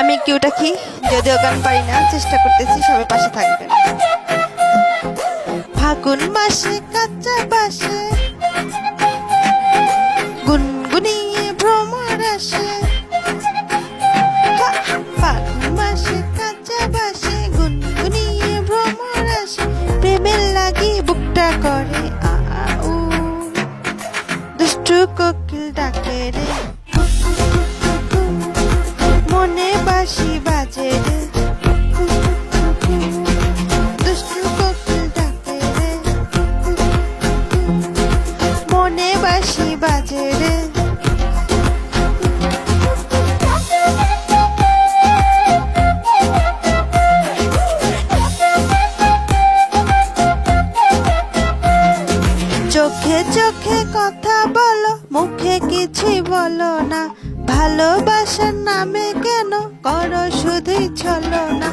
আমি কিউটা কি? যদিও গান পারি না, চেষ্টা করতেছি, সবাই পাশে থাকবেন। ফাগুন মাসে, কাঁচা বাসে, গুনগুনিয়ে ভ্রমর আসে। ফাগুন মাসে, কাঁচা বাসে, গুনগুনিয়ে ভ্রমর আসে। প্রেমের লাগি বুকটা করে দুষ্টু কোকিল ডাকে মনে বাসি বাজে রে। চোখে চোখে কথা বলো, মুখে কিছু বলো না। ভালোবাসার নামে কেন করো শুধুই চলো না।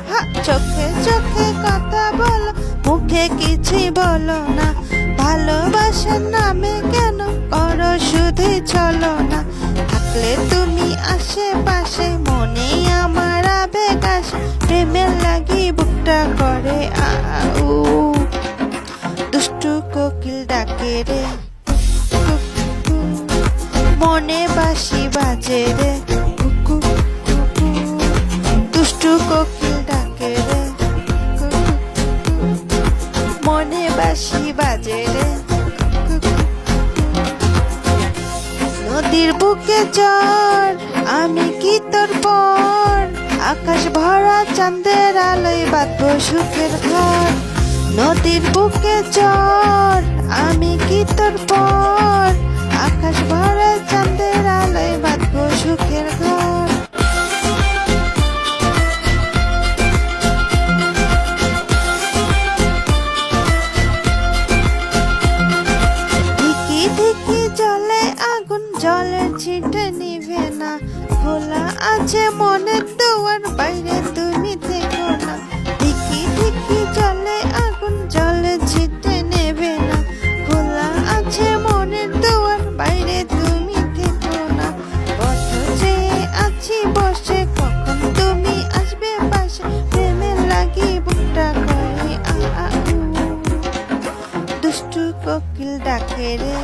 চোখে চোখে কথা বলো, মুখে কিছু বলো না। ভালোবাসার নামে কেন করো শুধুই চলো না। থাকলে তুমি আশেপাশে ডাকে রে। মনে বাসি বাজে রে। দুষ্টু কোকিল ডাকে রে। মনে বাসি বাজে রে। নদীর বুকে চর আমি কি তোর পর? আকাশ ভরা চাঁদের আলোয় বাঁধবো সুখের ঘর। নদীর বুকে চর, আমি কি তোর পর? আকাশ ভরা চাঁদের আলোয় বাঁধবো সুখের ঘর। আগুন জলের ছিটে না। আছে মনের দুয়ার, বাইরে তুমি জলে আছি বসে, কখন তুমি আসবে পাশে? প্রেমে লাগি বুকটা করে আ দুষ্টু কোকিল ডাকে রে।